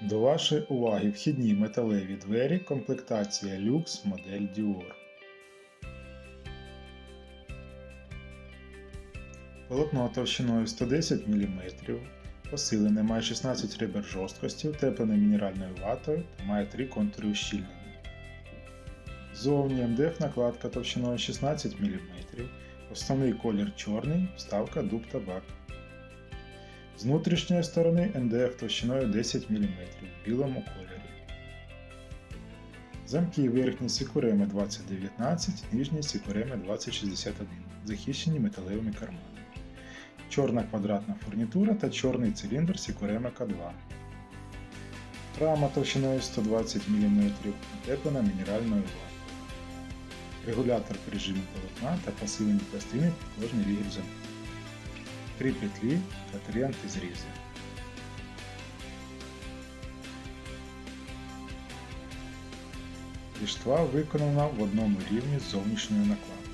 До вашої уваги вхідні металеві двері комплектація Lux модель Dior. Полотно товщиною 110 мм, посилене має 16 ребер жорсткості, утеплене мінеральною ватою та має три контури ущільнення. Зовні МДФ накладка товщиною 16 мм, основний колір чорний, вставка дуб табак. З внутрішньої сторони НДФ товщиною 10 мм в білому кольорі. Замки верхні Сікуреми 2019, нижні Сікуреми 2061, захищені металевими карманами. Чорна квадратна фурнітура та чорний циліндр Сікурема К2. Рама товщиною 120 мм, утеплена мінеральною ватою. Регулятор прижиму полотна та посилені пластини під кожний рігель замку. Три петлі та 3 антизрізи. Ліштва виконана в одному рівні з зовнішньою накладкою.